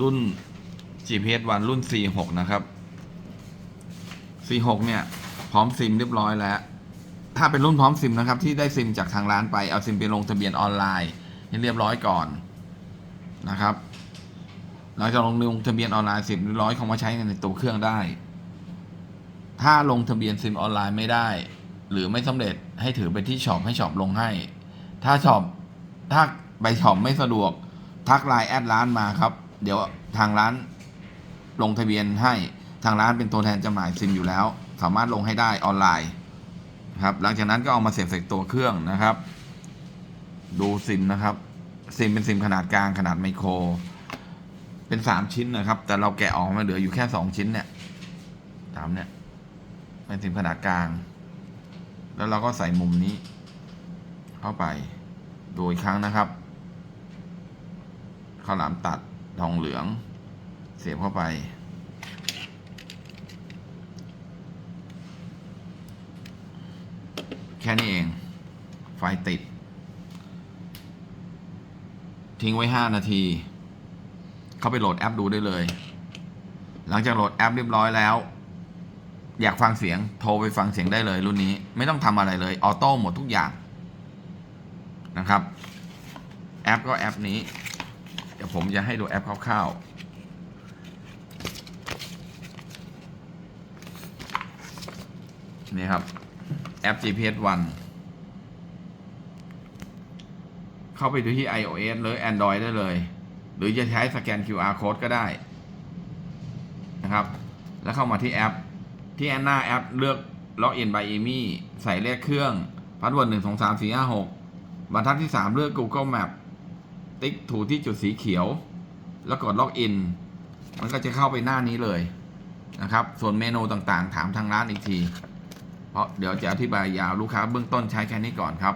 รุ่น GPS วันรุ่น 46 นะครับ 46 เนี่ย พร้อมซิมเรียบร้อยแล้ว ถ้าเป็นรุ่นพร้อมซิมนะครับ ที่ได้ซิมจากทางร้านไป เอาซิมไปลงทะเบียนออนไลน์ให้เรียบร้อยก่อนนะครับหลังจากลงลงทะเบียนออนไลน์ซิมเรียบร้อยเขามาใช้ในตัวเครื่องได้ ถ้าลงทะเบียนซิมออนไลน์ไม่ได้ หรือไม่สำเร็จให้ถือไปที่ช็อปให้ช็อปลงให้ ถ้าช็อปถ้าไปช็อปไม่สะดวกทักไลน์แอดร้านมาครับ เดี๋ยวทางร้านลงทะเบียนให้ทางร้านเป็นตัวแทนจำหน่ายซิมอยู่แล้ว สามารถลงให้ได้ออนไลน์ครับหลังจากนั้นก็เอามาเสียบใส่ตัวเครื่องนะครับ ดูซิมนะครับซิมเป็นซิมขนาดกลางขนาดไมโคร เป็นสามชิ้นนะครับ แต่เราแกะออกมาเหลืออยู่แค่สองชิ้นเนี่ยสามเนี่ยเป็นซิมขนาดกลาง แล้วเราก็ใส่มุมนี้ เข้าไป ดูอีกครั้งนะครับข้าวหลามตัด ทองเหลือง เสียบเข้าไป แค่นี้เอง ไฟติด ทิ้งไว้ 5 นาที เข้าไปโหลดแอปดูได้เลย หลังจากโหลดแอปเรียบร้อยแล้ว อยากฟังเสียงโทรไปฟังเสียงได้เลยรุ่นนี้ ไม่ต้องทำอะไรเลย ออโต้หมดทุกอย่างนะครับ แอปก็แอปนี้ ผมจะให้ดูแอปคร่าวๆนี่ครับ แอป GPS One เข้าไปดูที่ iOS หรือ Android ได้เลย หรือจะใช้สแกน QR code ก็ได้นะครับ แล้วเข้ามาที่แอป ที่แอนหน้าแอปเลือก Login by Amy ใส่เลขเครื่อง พาสเวิร์ดหนึ่งสองสามสี่ห้าหกบรรทัดที่3เลือก Google Map ติ๊กถูที่จุดสีเขียว แล้วกดล็อกอิน มันก็จะเข้าไปหน้านี้เลยนะครับ ส่วนเมนูต่างๆ ถามทางร้านอีกที เพราะเดี๋ยวจะอธิบายยาวลูกค้าเบื้องต้นใช้แค่นี้ก่อนครับ